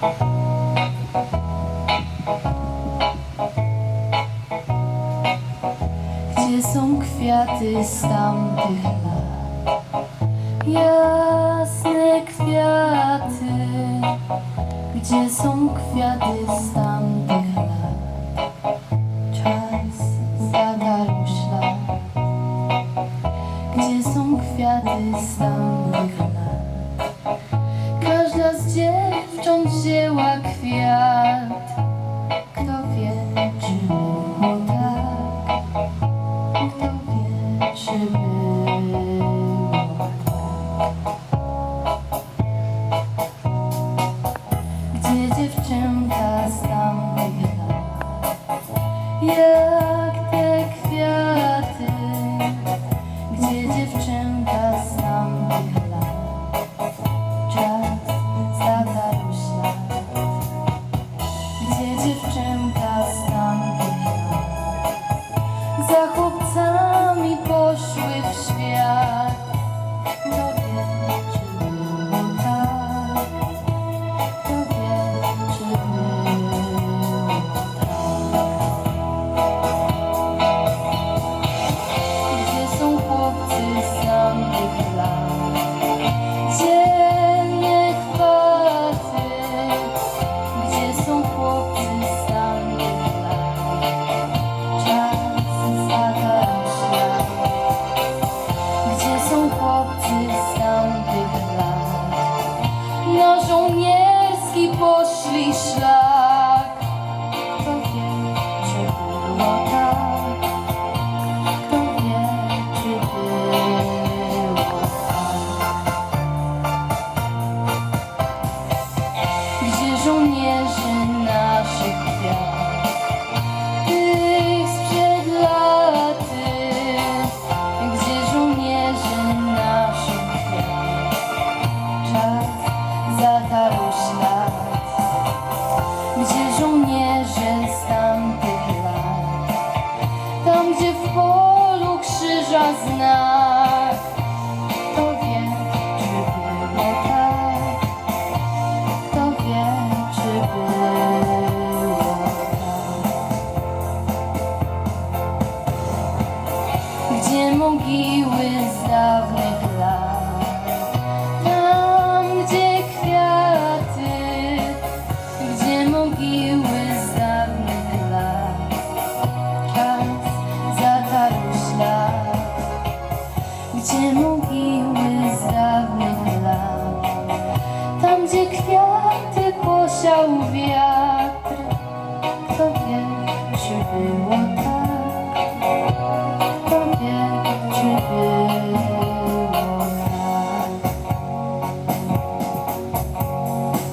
Gdzie są kwiaty z tamtych lat? Jasne kwiaty. Gdzie są kwiaty z tamtych lat? Czas zadarł ślad. Gdzie są kwiaty z tamtych lat? Z dziewcząt wzięła kwiat. Kto wie, czy było tak? Kto wie, czy było tak? Gdzie dziewczynka z tamtych? Jak te kwiaty? Gdzie dziewczynka z tamtych? Chłopcami poszły w świat. Żołnierski poszli szlak. Znak Kto wie, czy było tak kto wie, czy było tak? Gdzie mogiły z dawnych lat? 与我的告别区。